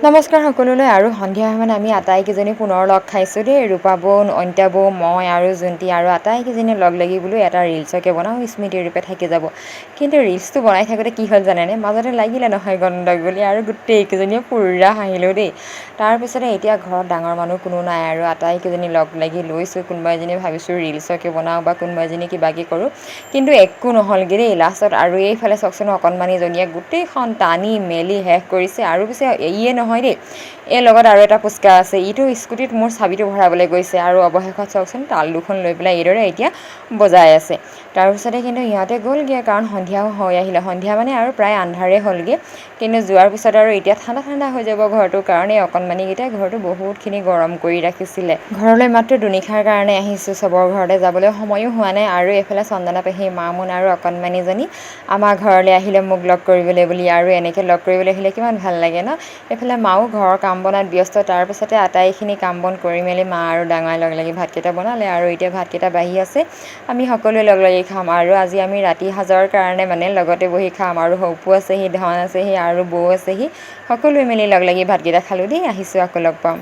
নমস্কাৰ সকলোলৈ আৰু সন্ধিয়া সময়ত আমি আটাইকেইজনী পুনৰ লগ খাইছোঁ দেই। ৰূপা বৌ, অনিতা বৌ, মই আৰু জোণ্টি আৰু আটাইকেইজনী লগ লাগি বোলো এটা ৰিলচকে বনাওঁ। স্মৃতিৰূপে থাকি যাব। কিন্তু ৰিলচটো বনাই থাকোঁতে কি হ'ল জানেনে? মাজতে লাগিলে নহয় গণ্ডগোলি আৰু গোটেইকেইজনীয়ে পুৰা হাঁহিলোঁ দেই। তাৰপিছতে এতিয়া ঘৰত ডাঙৰ মানুহ কোনো নাই আৰু আটাইকেইজনী লগ লাগি লৈছোঁ। কোনোবা এজনী ভাবিছোঁ ৰিলচকে বনাওঁ বা কোনোবা এজনী কিবাকি কৰোঁ। কিন্তু একো নহ'লগৈ দেই। লাষ্টত আৰু এইফালে চাওকচোন অকণমানিজনীয়ে গোটেইখন টানি মেলি শেষ কৰিছে। আৰু পিছে ইয়ে নহয় দেই। এই লগত আৰু এটা পুচকা আছে। ইটো স্কুটিত মোৰ চাবিটো ভৰাবলৈ গৈছে আৰু অৱশেষত চাওকচোন তাল দুখন লৈ পেলাই এইদৰে এতিয়া বজাই আছে। তাৰপিছতে কিন্তু সিহঁতে গ'লগৈ কাৰণ সন্ধিয়াও হৈ আহিলে। সন্ধিয়া মানে আৰু প্ৰায় আন্ধাৰেই হ'লগৈ। কিন্তু যোৱাৰ পিছত আৰু এতিয়া ঠাণ্ডা ঠাণ্ডা হৈ যাব ঘৰটো কাৰণ এই অকণমানিকেইটাই ঘৰটো বহুতখিনি গৰম কৰি ৰাখিছিলে। ঘৰলৈ মাত্ৰ দুনিশাৰ কাৰণে আহিছোঁ। চবৰ ঘৰতে যাবলৈ সময়ো হোৱা নাই আৰু এইফালে চন্দনা পেহী মামোন আৰু অকণমানিজনী আমাৰ ঘৰলৈ আহিলে মোক লগ কৰিবলৈ বুলি আৰু এনেকৈ লগ কৰিবলৈ আহিলে কিমান ভাল লাগে ন? এইফালে মাও ঘৰৰ কাম বনাত ব্যস্ত তাৰপিছতে আটাইখিনি কাম বন কৰি মেলি মা আৰু ডাঙৰ লগ লাগি ভাতকেইটা বনালে আৰু এতিয়া ভাতকেইটা বাঢ়ি আছে, আমি সকলোৱে লগ লাগি খাম আৰু আজি আমি ৰাতি সাজৰ কাৰণে মানে লগতে বহি খাম আৰু হপু আছেহি, ধন আছেহি আৰু বৌ আছেহি, সকলোৱে মিলি লগ লাগি ভাতকেইটা খালোঁ দেই, আহিছোঁ আকৌ লগ পাম।